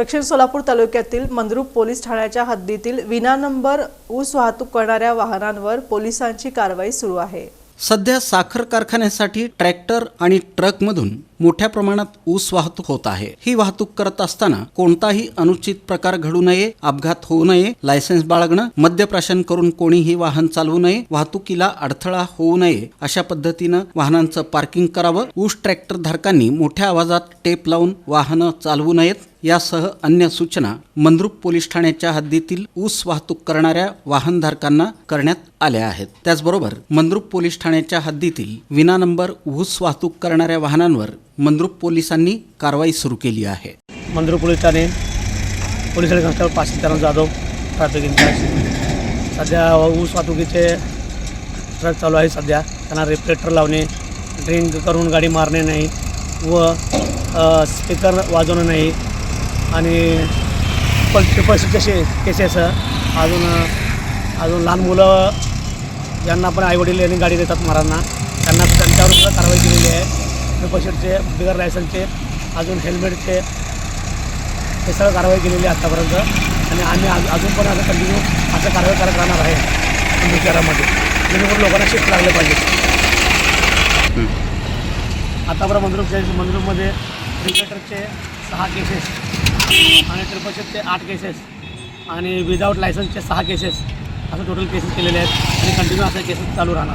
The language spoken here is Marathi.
दक्षिण सोलापूर तालुक्यातील मंद्रुप पोलीस ठाण्याच्या हद्दीतील विना नंबर ऊस वाहतूक करणाऱ्या वाहनांवर पोलिसांची कारवाई सुरू आहे. सध्या साखर कारखान्यासाठी ट्रॅक्टर आणि ट्रकमधून मोठ्या प्रमाणात ऊस वाहतूक होत आहे. ही वाहतूक करत असताना कोणताही अनुचित प्रकार घडू नये अपघात होऊ नये लायसन्स बाळगणं मद्यप्राशन करून कोणीही वाहन चालवू नये वाहतुकीला अडथळा होऊ नये अशा पद्धतीनं वाहनांचं पार्किंग करावं. ऊस ट्रॅक्टर धारकांनी मोठ्या आवाजात टेप लावून वाहनं चालवू नयेत. यासह अन्य सूचना मंद्रुप पोलीस ठाण्याच्या हद्दीतील ऊस वाहतूक करणाऱ्या वाहनधारकांना करण्यात आल्या आहेत. त्याचबरोबर मंद्रुप पोलीस ठाण्याच्या हद्दीतील विना नंबर ऊस वाहतूक करणाऱ्या वाहनांवर मंद्रुप पोलिसांनी कारवाई सुरू केली आहे. मंद्रुप पोलीस ठाणे पोलीस कॉन्स्टेबल पाचशे जाधव ट्रॅफिक इन्चार्ज सध्या ऊस वाहतुकीचे ट्रक चालू आहे सध्या. त्यांना रिफ्लेक्टर लावणे ड्रिंक करून गाडी मारणे नाही व स्पीकर वाजवणं नाही. आणि पण ट्रिपल केसेस अजून अजून लहान मुलं ज्यांना पण आईवडील यांनी गाडी देतात महाराजांना त्यांना त्यांच्यावर सुद्धा कारवाई केलेली आहे. सीटचे बिगर लायसनचे अजून हेल्मेटचे हे सगळं कारवाई केलेली आहे आत्तापर्यंत आणि आम्ही आज अजून पण असं कंटिन्यू असं कारवाई करत राहणार आहे. शहरामध्ये. जेणेकरून लोकांना शिफ्ट लागले पाहिजे. आतापर्यंत मंदिर मंदिरमध्ये क्रिकेटरचे सहा केसेस आणि ट्रिपलशेटचे आठ केसेस आणि विदाऊट लायसन्सचे सहा केसेस असं टोटल केसेस केलेले आहेत. आणि कंटिन्यू असे केसेस चालू राहणार.